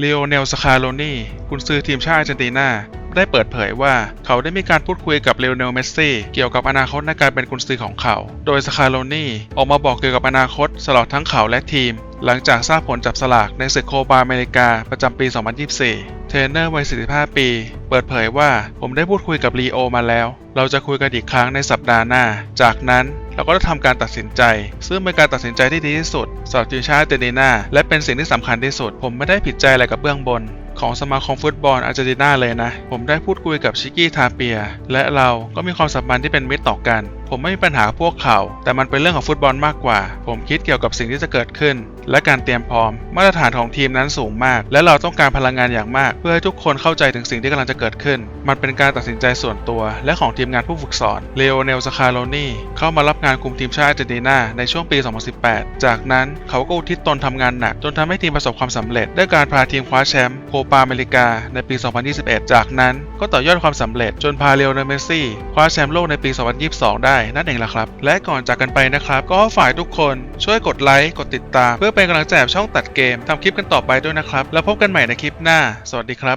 เลโอเนลสคาโลนีกุนซือทีมชาติอาร์เจนตินา ได้เปิดเผยว่าเขาได้มีการพูดคุยกับเลโอเนลเมสซี่เกี่ยวกับอนาคตในการเป็นกุนซือของเขา โดยสคาโลนีออกมาบอกเกี่ยวกับอนาคตสลอดทั้งเขาและทีม หลังจากทราบผลจับสลากในศึกโคปาอเมริกาประจำปี 2024 เทรนเนอร์วัย 45 ปี เปิดเผยว่าผมได้พูดคุยกับลีโอมาแล้ว เราจะคุยกันอีกครั้งในสัปดาห์หน้า จากนั้นเราก็ได้ทำการตัดสินใจ ซึ่งเป็นการตัดสินใจที่ดีที่สุดสำหรับทีมชาติอาร์เนตินาและเป็นสิ่งที่สำคัญที่สุด ผมไม่ได้ผิดใจอะไรกับเบื้องบนของสมาคมฟุตบอลอาร์เจนตินาเลยนะ ผมได้พูดคุยกับชิกกี้ทาเปีย และเราก็มีความสัมพันธ์ที่เป็นมิตรต่อกัน ผมไม่มีปัญหาพวกเขา แต่มันเป็นเรื่องของฟุตบอลมากกว่า ผมคิดเกี่ยวกับสิ่งที่จะเกิดขึ้น และการเตรียมพร้อม มาตรฐานของทีมนั้นสูงมาก และเราต้องการพลังงานอย่างมาก เพื่อให้ทุกคนเข้าใจถึงสิ่งที่กำลังจะเกิดขึ้น มันเป็นการตัดสินใจส่วนตัว และของทีมงานผู้ฝึกสอนเลโอเนลสคาโลนีเข้ามารับงานคุมทีมชาติอาร์เจนตินาในช่วงปี 2018 จากนั้นเขาก็อุทิศตนทำงานหนัก จนทำให้ทีมประสบความสำเร็จด้วยการพาทีมคว้าแชมป์โคปาอเมริกาในปี 2021 จากนั้นก็ต่อยอดความสำเร็จจนพาเลโอเนลเมสซี่คว้าแชมป์โลกในปี 2022 ได้นั่นเองละครับ และก่อนจากกันไปนะครับ ก็ฝ่ายทุกคนช่วยกดไลค์กดติดตาม เพื่อเป็นกำลังใจให้ช่องตัดเกมทำคลิปกันต่อไปด้วยนะครับ แล้วพบกันใหม่ในคลิปหน้า สวัสดีครับ